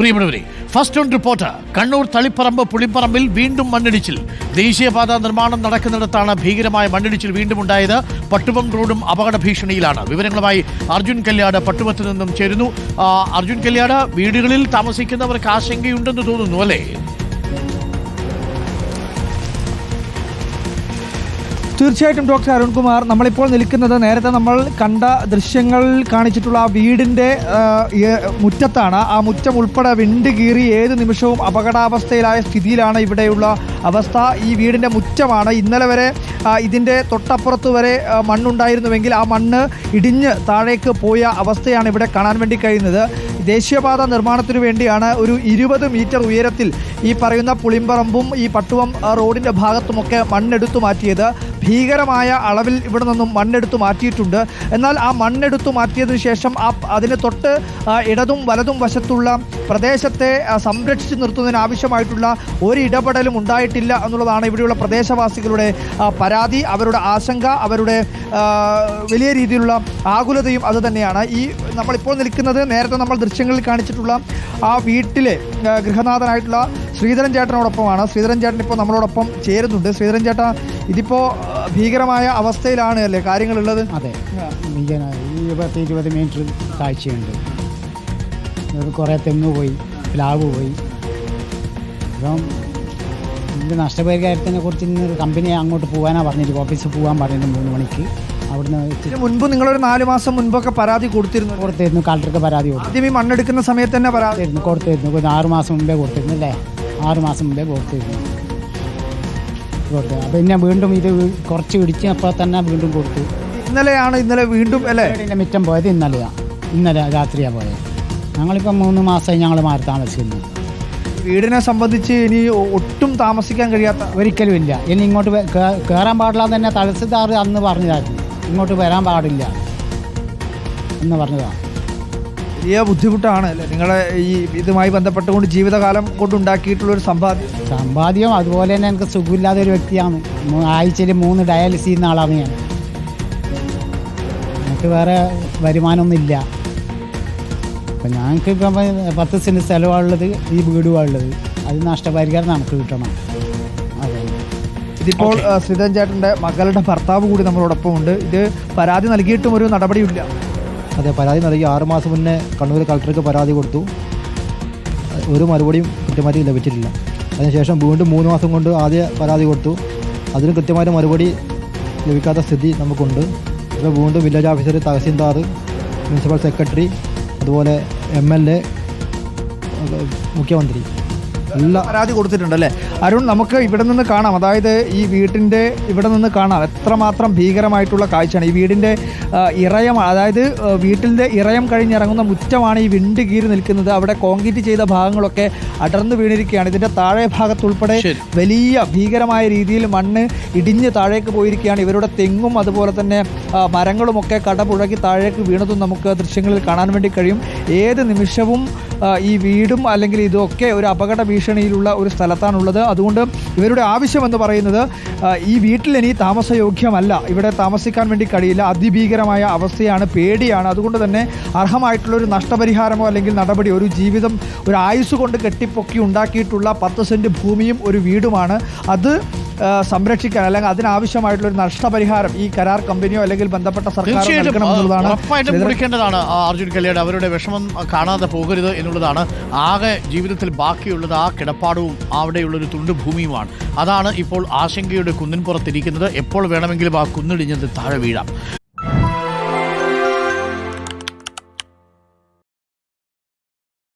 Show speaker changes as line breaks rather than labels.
പ്രിയപ്പെട്ടവരെ first on report Kannur Taliparamba Pulipparambil വീണ്ടും മണ്ണിടിച്ചിൽ. ദേശീയപാത നിർമ്മാണം നടക്കുന്നിടത്താണ് ഭീകരമായ മണ്ണിടിച്ചിൽ വീണ്ടും ഉണ്ടായത്. പട്ടുവം റോഡും അപകട ഭീഷണിയിലാണ്. വിവരങ്ങളുമായി അർജുൻ കല്യാട് പട്ടുവത്ത് നിന്നും ചേരുന്നു. അർജുൻ കല്യാട് വീടുകളിൽ താമസിക്കുന്നവർക്ക് ആശങ്കയുണ്ടെന്ന് തോന്നുന്നു അല്ലേ?
തീർച്ചയായിട്ടും ഡോക്ടർ അരുൺകുമാർ നമ്മളിപ്പോൾ നിൽക്കുന്നത് നേരത്തെ നമ്മൾ കണ്ട ദൃശ്യങ്ങൾ കാണിച്ചിട്ടുള്ള ആ വീടിന്റെ മുറ്റത്താണ്. ആ മുറ്റം ഉൾപ്പെടെ വിണ്ട് കീറി ഏത് നിമിഷവും അപകടാവസ്ഥയിലായ സ്ഥിതിയിലാണ് ഇവിടെയുള്ള അവസ്ഥ. ഈ വീടിന്റെ മുറ്റമാണ്. ഇന്നലെ വരെ ഇതിന്റെ തൊട്ടപ്പുറത്ത് വരെ മണ്ണുണ്ടായിരുന്നുവെങ്കിൽ ആ മണ്ണ് ഇടിഞ്ഞ് താഴേക്ക് പോയ അവസ്ഥയാണ് ഇവിടെ കാണാൻ വേണ്ടി കഴിയുന്നത്. ദേശീയപാത നിർമ്മാണത്തിനു വേണ്ടിയാണ് ഒരു ഇരുപത് മീറ്റർ ഉയരത്തിൽ ഈ പറയുന്ന പുളിമ്പറമ്പും ഈ പട്ടുവം റോഡിന്റെ ഭാഗത്തുമൊക്കെ മണ്ണെടുത്തു മാറ്റിയത്. ഭീകരമായ അളവിൽ ഇവിടെ നിന്നും മണ്ണെടുത്തു മാറ്റിയിട്ടുണ്ട്. എന്നാൽ ആ മണ്ണെടുത്തു മാറ്റിയതിനു ശേഷം ആ അതിന് തൊട്ട് ഇടതും വലതും വശത്തുള്ള പ്രദേശത്തെ സംരക്ഷിച്ചു നിർത്തുന്നതിന് ആവശ്യമായിട്ടുള്ള ഒരു ഇടപെടലും ഉണ്ടായിട്ടില്ല എന്നുള്ളതാണ് ഇവിടെയുള്ള പ്രദേശവാസികളുടെ പരാതി. അവരുടെ ആശങ്ക അവരുടെ വലിയ രീതിയിലുള്ള ആകുലതയും അത് തന്നെയാണ് ഈ നമ്മളിപ്പോൾ നിൽക്കുന്നത് നേരത്തെ നമ്മൾ ദൃശ്യങ്ങളിൽ കാണിച്ചിട്ടുള്ള ആ വീട്ടിലെ ഗൃഹനാഥനായിട്ടുള്ള ശ്രീധരൻ ചേട്ടനോടൊപ്പമാണ്. ശ്രീധരൻ ചേട്ടൻ ഇപ്പോൾ നമ്മളോടൊപ്പം ചേരുന്നുണ്ട്. ശ്രീധരൻ ചേട്ട ഇതിപ്പോൾ ഭീകരമായ അവസ്ഥയിലാണ് അല്ലേ കാര്യങ്ങളുള്ളത്?
അതെ. ഈ പത്ത് ഇരുപത് മീറ്റർ കാഴ്ചയുണ്ട്. ഇത് കുറേ തെങ്ങ് പോയി പ്ലാവ് പോയി അപ്പം ഇതിന്റെ നഷ്ടപരിഹാരത്തിനെ കുറിച്ച് ഇന്ന് ഒരു കമ്പനി അങ്ങോട്ട് പോകാനാണ് പറഞ്ഞിട്ട് ഓഫീസിൽ പോകാൻ പറഞ്ഞിട്ട് മൂന്ന് മണിക്ക്. അവിടുന്ന്
ഇതിന് മുൻപ് നിങ്ങളൊരു നാല് മാസം മുൻപൊക്കെ പരാതി കൊടുത്തിരുന്നു.
കൊടുത്തിരുന്നു. കളക്ടർക്ക് പരാതി കൊടുത്തു.
ആദ്യം ഈ മണ്ണെടുക്കുന്ന സമയത്ത് തന്നെ പരാതി
കൊടുത്തിരുന്നു കൊടുത്തിരുന്നു. ഒരു ആറ് മാസം മുമ്പേ കൊടുത്തിരുന്നു അല്ലേ? ആറ് മാസം മുമ്പേ കൊടുത്തിരുന്നു. കൊടുത്തു. അപ്പം പിന്നെ വീണ്ടും ഇത് കുറച്ച് ഇടിച്ച് അപ്പോൾ തന്നെ വീണ്ടും കൊടുത്തു.
ഇന്നലെയാണ് ഇന്നലെ വീണ്ടും അല്ലേ?
വീടിന്റെ മിറ്റം പോയത് ഇന്നലെയാണ് ഇന്നലെ രാത്രിയാണ് പോയത്. ഞങ്ങളിപ്പോൾ മൂന്ന് മാസമായി ഞങ്ങൾ മാറി താമസിക്കുന്നു.
വീടിനെ സംബന്ധിച്ച് ഇനി ഒട്ടും താമസിക്കാൻ കഴിയാത്ത
ഒരിക്കലും ഇല്ല. ഇനി ഇങ്ങോട്ട് കയറാൻ പാടില്ല എന്ന് തന്നെ തഹസിൽദാർ അന്ന് പറഞ്ഞതായിരുന്നു ഇങ്ങോട്ട് വരാൻ പാടില്ല എന്ന് പറഞ്ഞതാണ്
വലിയ ബുദ്ധിമുട്ടാണ് അല്ലേ? നിങ്ങളെ ഈ ഇതുമായി ബന്ധപ്പെട്ടുകൊണ്ട് ജീവിതകാലം കൊണ്ടുണ്ടാക്കിയിട്ടുള്ള ഒരു സമ്പാദ്യം.
സമ്പാദ്യം അതുപോലെ തന്നെ എനിക്ക് സുഖമില്ലാത്ത ഒരു വ്യക്തിയാണ്. ആഴ്ചയിൽ മൂന്ന് ഡയാലിസിസ് ചെയ്യുന്ന ആളാണ് ഞാൻ. എനിക്ക് വേറെ വരുമാനമൊന്നും ഇല്ല അപ്പം ഞങ്ങൾക്ക് ഇപ്പം പത്ത് സെന്റ് സ്ഥലമാണുള്ളത് ഈ വീടുമാണുള്ളത് അത് നഷ്ടപരിഹാരം നമുക്ക് കിട്ടണം. അതെ.
ഇതിപ്പോൾ ശ്രീധൻ ചേട്ടന്റെ മകളുടെ ഭർത്താവ് കൂടി നമ്മളോടൊപ്പം ഉണ്ട്. ഇത് പരാതി നൽകിയിട്ടും ഒരു നടപടിയില്ല
അതെ പരാതി നൽകി. ആറ് മാസം മുന്നേ കണ്ണൂർ കളക്ടർക്ക് പരാതി കൊടുത്തു. ഒരു മറുപടിയും കൃത്യമായിട്ട് ലഭിച്ചിട്ടില്ല. അതിനുശേഷം വീണ്ടും മൂന്ന് മാസം കൊണ്ട് ആദ്യ പരാതി കൊടുത്തു. അതിന് കൃത്യമായിട്ട് മറുപടി ലഭിക്കാത്ത സ്ഥിതി നമുക്കുണ്ട്. ഇപ്പോൾ വീണ്ടും village officer tahsildar principal secretary അതുപോലെ എം എൽ എ മുഖ്യമന്ത്രി.
പരാതി കൊടുത്തിട്ടുണ്ട് അല്ലേ അരുൺ നമുക്ക് ഇവിടെ നിന്ന് കാണാം. അതായത് ഈ വീട്ടിന്റെ ഇവിടെ നിന്ന് കാണാം. എത്രമാത്രം ഭീകരമായിട്ടുള്ള കാഴ്ചയാണ്. ഈ വീടിന്റെ ഇറയം അതായത് വീട്ടിന്റെ ഇറയം കഴിഞ്ഞിറങ്ങുന്ന മുറ്റമാണ് ഈ വിണ്ട് കീറി നിൽക്കുന്നത്. അവിടെ കോൺക്രീറ്റ് ചെയ്ത ഭാഗങ്ങളൊക്കെ അടർന്നു വീണിരിക്കുകയാണ്. ഇതിന്റെ താഴെ ഭാഗത്തുൾപ്പെടെ വലിയ ഭീകരമായ രീതിയിൽ മണ്ണ് ഇടിഞ്ഞ് താഴേക്ക് പോയിരിക്കുകയാണ്. ഇവരുടെ തെങ്ങും അതുപോലെ തന്നെ മരങ്ങളുമൊക്കെ കടപുഴകി താഴേക്ക് വീണതും നമുക്ക് ദൃശ്യങ്ങളിൽ കാണാൻ വേണ്ടി കഴിയും. ഏത് നിമിഷവും ഈ വീടും അല്ലെങ്കിൽ ഇതൊക്കെ ഒരു അപകട ഭീഷണിയിലുള്ള ഒരു സ്ഥലത്താണുള്ളത്. അതുകൊണ്ട് ഇവരുടെ ആവശ്യം എന്ന് പറയുന്നത് ഈ വീട്ടിൽ ഇനി താമസയോഗ്യമല്ല. ഇവിടെ താമസിക്കാൻ വേണ്ടി കഴിയില്ല. അതിഭീകരമായ അവസ്ഥയാണ് പേടിയാണ്. അതുകൊണ്ട് തന്നെ അർഹമായിട്ടുള്ള ഒരു നഷ്ടപരിഹാരമോ അല്ലെങ്കിൽ നടപടി ഒരു ജീവിതം ഒരു ആയുസ് കൊണ്ട് കെട്ടിപ്പൊക്കി ഉണ്ടാക്കിയിട്ടുള്ള പത്ത് സെന്റ് ഭൂമിയും ഒരു വീടുമാണ്. അത് സംരക്ഷിക്കാൻ അല്ലെങ്കിൽ അതിനാവശ്യമായിട്ടുള്ള ഒരു നഷ്ടപരിഹാരം ഈ കരാർ കമ്പനിയോ അല്ലെങ്കിൽ ബന്ധപ്പെട്ട സർക്കാർ
ഉറപ്പായിട്ടും അർജുൻ കല്യാട്. അവരുടെ വിഷമം കാണാതെ പോകരുത് എന്നുള്ളതാണ്. ആകെ ജീവിതത്തിൽ ബാക്കിയുള്ളത് ആ കിടപ്പാടവും അവിടെയുള്ളൊരു തുണ്ട് ഭൂമിയുമാണ് അതാണ് ഇപ്പോൾ ആശങ്കയുടെ കുന്നിൻ പുറത്തിരിക്കുന്നത് എപ്പോൾ വേണമെങ്കിലും ആ കുന്നിടിഞ്ഞത് താഴെ വീഴാം.